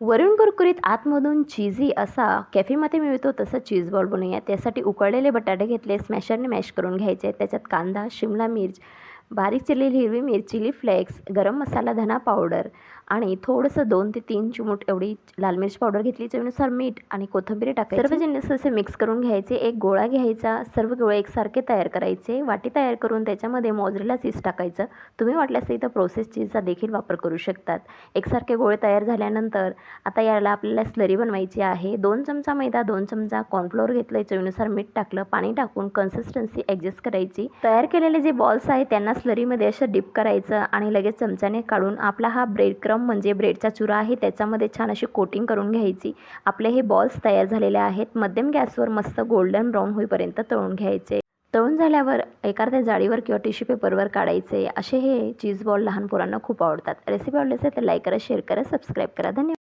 वरून कुरकुरीत आतमधून चीझी असा कॅफेमध्ये मिळतो तसा चीज बॉल बनवूया त्यासाठी उकळलेले बटाटे घेतले स्मॅशरने मॅश करून घ्यायचे. त्याच्यात कांदा शिमला मिर्च बारीक चिरलेली हिरवी मिरची चिली फ्लेक्स गरम मसाला धना पावडर आणि थोडंसं दोन ते तीन चिमूट एवढी लाल मिरची पावडर घेतली चवीनुसार मीठ आणि कोथंबीर टाकायची. सर्व जिन्नस असे मिक्स करून घ्यायचे. एक गोळा घ्यायचा. सर्व गोळे एकसारखे तयार करायचे. वाटी तयार करून त्याच्यामध्ये मोजरेला चीज टाकायचं. तुम्ही वाटल्यास इथं प्रोसेस चीजचा देखील वापर करू शकतात. एकसारखे गोळे तयार झाल्यानंतर आता याला आपल्याला स्लरी बनवायची आहे. दोन चमचा मैदा दोन चमचा कॉर्नफ्लोअर घेतलं चवीनुसार मीठ टाकलं पाणी टाकून कन्सिस्टन्सी ॲडजस्ट करायची. तयार केलेले जे बॉल्स आहेत त्यांना स्लरीमध्ये असं डिप करायचं आणि लगेच चमच्याने काढून आपला हा ब्रेड क्रम क्रम म्हणजे ब्रेडचा चुरा आहे त्याच्यामध्ये छान अशी कोटिंग करून घ्यायची. आपले हे बॉल्स तयार झालेले आहेत. मध्यम गॅसवर मस्त गोल्डन ब्राऊन होईपर्यंत तळून घ्यायचे. तळून झाल्यावर एखाद्या जाळीवर किंवा टिश्यू पेपरवर काढायचे. असे हे चीज बॉल लहान पोरांना खूप आवडतात. रेसिपी आवडली असेल तर लाईक करा शेअर करा सबस्क्राईब करा. धन्यवाद.